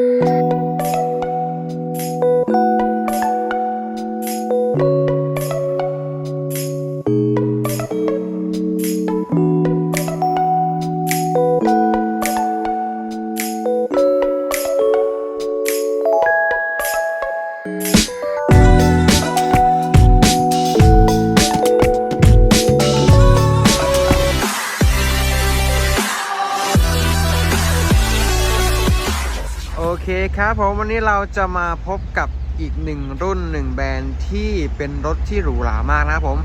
โอเคครับผมวันนี้เราจะมาพบกับอีกหนึ่งรุ่นหนึ่งแบรนด์ที่เป็นรถที่หรูหรามากนะครับผม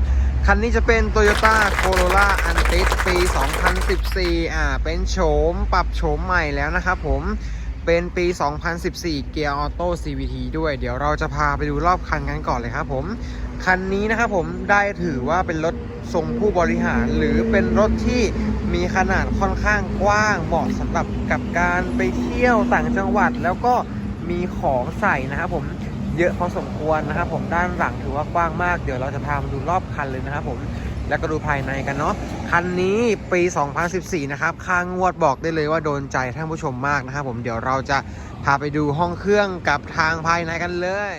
คันนี้จะเป็น Toyota Corolla Antis ปี 2014 อ่า เป็นโฉมปรับโฉมใหม่แล้วนะครับผม เป็นปี 2014 เกียร์ออโต้ CVT ด้วย เดี๋ยวเราจะพาไปดูรอบคันกันก่อนเลยครับผม คันนี้นะครับผมได้ถือว่าเป็นรถทรงผู้บริหารหรือเป็นรถที่ มีขนาดค่อนข้างกว้างเหมาะสำหรับกับการไปเที่ยวต่างจังหวัด แล้วก็มีของใส่นะครับผมเยอะพอสมควรนะครับผมด้านหลังถือว่ากว้างมากเดี๋ยวเราจะพามาดูรอบคันเลยนะครับผมแล้วก็ดูภายในกันเนาะคันนี้ปี 2014 นะครับค่างวดบอกได้เลยว่าโดนใจท่านผู้ชมมากนะครับผมเดี๋ยวเราจะพาไปดูห้องเครื่องกับทางภายในกันเลย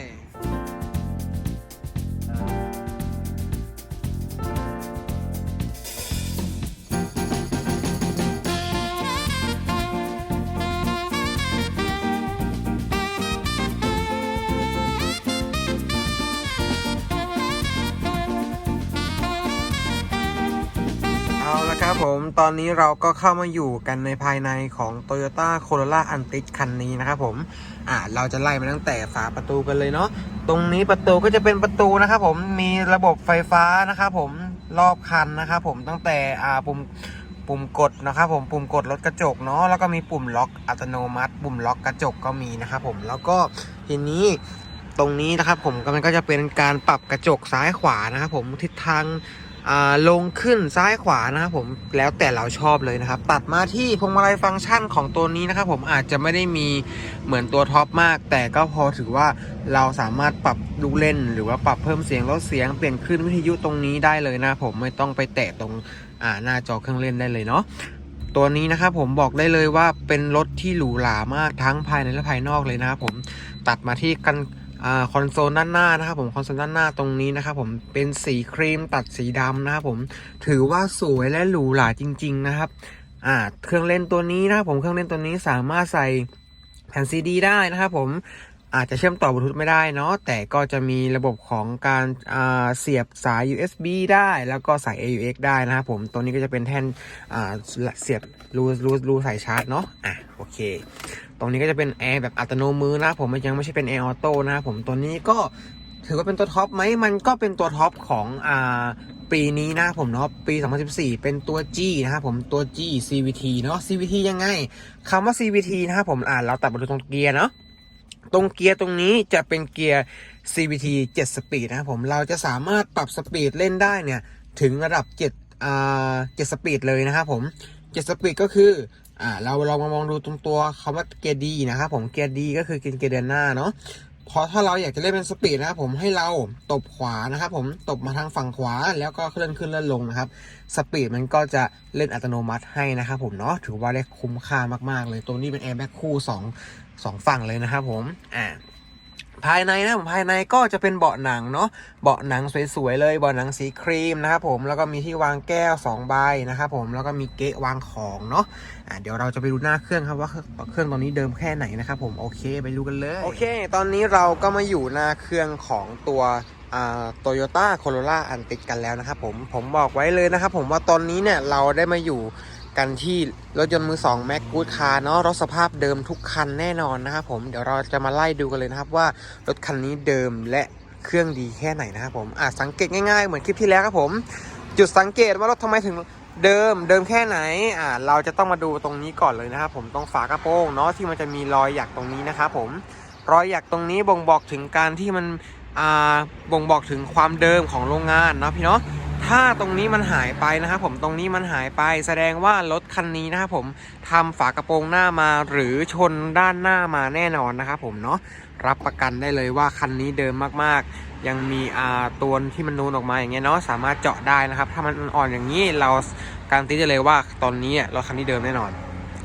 ครับผมตอนนี้เราก็เข้ามาอยู่กันในภายในของ Toyota Corolla Antis คันนี้นะครับผมอ่าเราจะไล่มาตั้งแต่ฝาประตูกันเลยเนาะตรงนี้ประตูก็จะเป็นประตูนะครับผมมีระบบไฟฟ้านะครับผมรอบคันนะครับผมตั้งแต่อ่าปุ่มปุ่มกดนะครับผมปุ่มกดลดกระจกเนาะแล้วก็มีปุ่มล็อกอัตโนมัติ ปุ่มล็อกกระจกก็มีนะครับผมแล้วก็ทีนี้ตรงนี้นะครับผมก็มันก็จะเป็นการปรับกระจกซ้ายขวานะครับผมทิศทาง ลงขึ้นซ้ายขวานะครับผมแล้วแต่เราชอบเลยนะครับ ตัดมาที่พวงมาลัยฟังก์ชันของตัวนี้นะครับผมอาจจะไม่ได้มีเหมือนตัวท็อปมาก แต่ก็พอถือว่าเราสามารถปรับลูกเล่น หรือว่าปรับเพิ่มเสียงลดเสียงเปลี่ยนคลื่นวิทยุตรงนี้ได้เลยนะผมไม่ต้องไปแตะตรงหน้าจอเครื่องเล่นได้เลยเนาะตัวนี้นะครับผมบอกได้เลยว่าเป็นรถที่หรูหรามากทั้งภายในและภายนอกเลยนะครับผมตัดมาที่กัน คอนโซลด้านหน้านะครับผมคอนโซลด้านหน้าตรงนี้นะครับผมเป็นสีครีมตัดสีดำนะครับผมถือว่าสวยและหรูหราจริง ๆ นะครับอ่าเครื่องเล่นตัวนี้นะครับผมเครื่องเล่นตัวนี้สามารถใส่แผ่นซีดีได้นะครับผมอาจจะเชื่อมต่อบลูทูธไม่ได้เนาะแต่ก็จะมีระบบของการเสียบสาย USB ได้ แล้วก็สาย AUX ได้นะครับผมตัวนี้ก็จะเป็นแท่นเสียบรูรูรูใส่ชาร์จเนาะอะโอเค ตรงนี้ก็จะเป็นแอร์แบบอัตโนมือนะผมมันยังไม่ใช่เป็นแอร์ออโต้นะครับผมตัวนี้ก็ถือว่าเป็นตัวท็อปไหมมันก็เป็นตัวท็อปของอ่าปีนี้นะผมเนาะปี 2014 เป็นตัว G นะครับผมตัว G CVT เนาะ CVT ยังไงคำว่า CVT นะครับผมอ่าเราตัดมาดูตรงเกียร์เนาะตรงเกียร์ตรงนี้จะเป็นเกียร์ CVT 7 สปีดนะครับผมเราจะสามารถปรับสปีดเล่นได้เนี่ย ถึงระดับ7อ่า7สปีดเลยนะครับผม 7 สปีดก็คือ อ่าเราลองมามองดูตรงตัวคำว่าเกียร์ดีนะครับผมเกียร์ดีก็คือเกียร์เดินหน้าเนาะพอถ้าเราอยากจะเล่นเป็นสปีดนะครับผมให้เราตบขวานะครับผมตบมาทางฝั่งขวาแล้วก็เคลื่อนขึ้นเลื่อนลงนะครับสปีดมันก็จะเล่นอัตโนมัติให้นะครับผมเนาะถือว่าได้คุ้มค่ามากๆเลยตัวนี้เป็นแอร์แบ็คคู่สองสองฝั่งเลยนะครับผมอ่า ภายในนะผมภายในก็จะเป็นเบาะหนังเนาะเบาะหนังสวยๆเลยเบาะหนังสีครีมนะครับผมแล้วก็มีที่วางแก้วสองใบนะครับผมแล้วก็มีเกะวางของเนาะะเดี๋ยวเราจะไปดูหน้าเครื่องครับว่าเครื่องตอนนี้เดิมแค่ไหนนะครับผมโอเคไปดูกันเลยโอเค ตอนนี้เราก็มาอยู่หน้าเครื่องของตัวโตโยต้าโคโรล่าอันติดกันแล้วนะครับผมผมบอกไว้เลยนะครับผมว่าตอนนี้เนี่ยเราได้มาอยู่ กันที่รถยนต์มือ2 Mac Good Car เนาะรถสภาพเดิมทุกคันแน่นอนนะครับผมเดี๋ยวเราจะมาไล่ดูกันเลยนะครับว่ารถคันนี้เดิมและเครื่องดีแค่ไหนนะครับผมอะสังเกตง่ายๆ เหมือนคลิปที่แล้วครับผม จุดสังเกตว่ารถทำไมถึงเดิมเดิมแค่ไหนอ่าเราจะต้องมาดูตรงนี้ก่อนเลยนะครับผมตรงฝากระโปรงเนาะที่มันจะมีรอยหยักตรงนี้นะครับผมรอยหยักตรงนี้บ่งบอกถึงการที่มันอ่าบ่งบอกถึงความเดิมของโรงงานเนาะพี่เนาะ ถ้าตรงนี้มันหายไปนะครับผมตรงนี้มันหายไป แสดงว่ารถคันนี้นะครับผมทำฝากระโปรงหน้ามาหรือชนด้านหน้ามาแน่นอนนะครับผมเนาะรับประกันได้เลยว่าคันนี้เดิมมากๆ ยังมีอาตัวที่มันนูนออกมาอย่างเงี้ยเนาะสามารถเจาะได้นะครับ ถ้ามันอ่อนอย่างนี้เราการตีได้เลยว่าตอนนี้รถคันนี้เดิมแน่นอน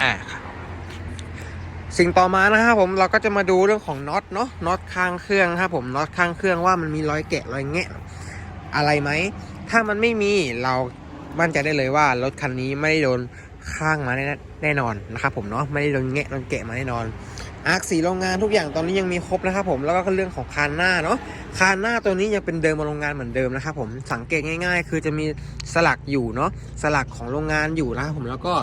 อ่าครับสิ่งต่อมานะครับผมเราก็จะมาดูเรื่องของน็อตเนาะน็อตข้างเครื่องนะครับผมน็อตข้างเครื่องว่ามันมีรอยแกะรอยแงะ อะไรไหม ถ้ามันไม่มีเรามั่นใจได้เลยว่ารถคันนี้ไม่ได้โดนข้างมาแน่แน่นอนนะครับผมเนาะไม่ได้โดนแงะโดนแกะมาแน่นอนอาร์คสีโรงงานทุกอย่างตอนนี้ยังมีครบนะครับผมแล้วก็เรื่องของคานหน้าเนาะคานหน้าตัวนี้ยังเป็นเดิมมาโรงงานเหมือนเดิมนะครับผมสังเกตง่าย ๆ คือจะมีสลักอยู่เนาะสลักของโรงงานอยู่นะครับผมแล้วก็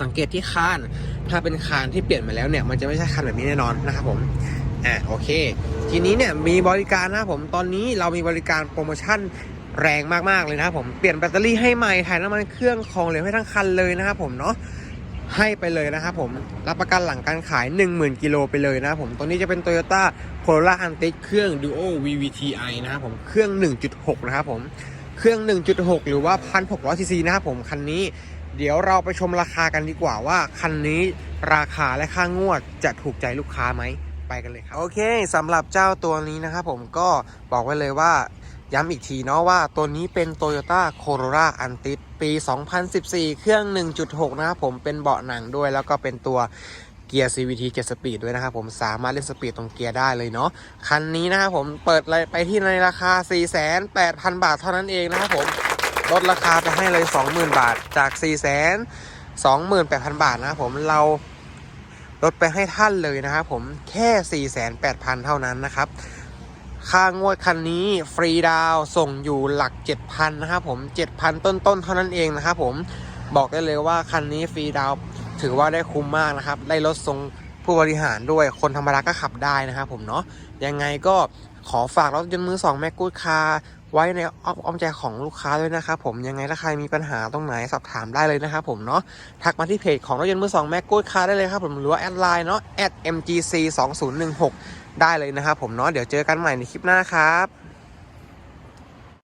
สังเกตที่คาน ถ้าเป็นคานที่เปลี่ยนมาแล้วเนี่ยมันจะไม่ใช่คานแบบนี้แน่นอนนะครับผม อะโอเค ทีนี้เนี่ยมีบริการนะครับผมตอนนี้เรามีบริการโปรโมชั่นแรงมากๆเลยนะครับผมเปลี่ยนแบตเตอรี่ให้ใหม่ถ่ายน้ำมันเครื่องของเหลวให้ทั้งคันเลยนะครับผมเนาะให้ไปเลยนะครับผมรับประกันหลังการขาย 10,000 กิโลไปเลยนะครับผมตัวนี้จะเป็น Toyota Corolla Antis เครื่อง Duo VVTi นะครับผมเครื่อง 1.6 นะครับผมเครื่อง 1.6 หรือว่า 1,600ซีซีนะครับผมคันนี้เดี๋ยวเราไปชมราคากันดีกว่าว่า คันนี้ราคาและค่างวดจะถูกใจลูกค้าไหม ไปกันเลยครับ โอเคสำหรับเจ้าตัวนี้นะครับผมก็บอกไว้เลยว่าย้ำอีกทีเนาะว่าตัวนี้เป็น Toyota Corolla Antis ปี 2014 เครื่อง 1.6 นะครับผมเป็นเบาะหนังด้วย แล้วก็เป็นตัวเกียร์ CVT 7 Speed ด้วยนะครับผมสามารถเล่นสปีดตรงเกียร์ได้เลยเนาะคันนี้นะครับผมเปิดไปที่ในราคา 4,800,000บาทเท่านั้นเองนะครับผมลดราคาไปให้เลย 20,000 บาทจาก 4 2 8 0 0 0 บาทนะครับผมเรา ลดไปให้ท่านเลยนะครับผมแค่ 48,000 เท่านั้นนะครับค่างวดคันนี้ฟรีดาวส่งอยู่หลัก 7,000นะครับผม 7,000 ต้นๆ เท่านั้นเองนะครับผมบอกได้เลยว่าคันนี้ฟรีดาวถือว่าได้คุ้มมากนะครับได้รถทรงผู้บริหารด้วยคนธรรมดาก็ขับได้นะครับผมเนาะยังไงก็ขอฝากรถยนต์มือ2แม็กกูดคาไว้ในอ้อมอ้อมใจของลูกค้าด้วยนะครับผมยังไงถ้าใครมีปัญหาตรงไหนสอบถามได้เลยนะครับผมเนาะทักมาที่เพจของรถยนต์มือสองแม็กกูดคาได้เลยครับผมหรือว่าแอดไลน์เนาะ @mgc 2016ได้เลยนะครับผมเนาะเดี๋ยวเจอกันใหม่ในคลิปหน้าครับ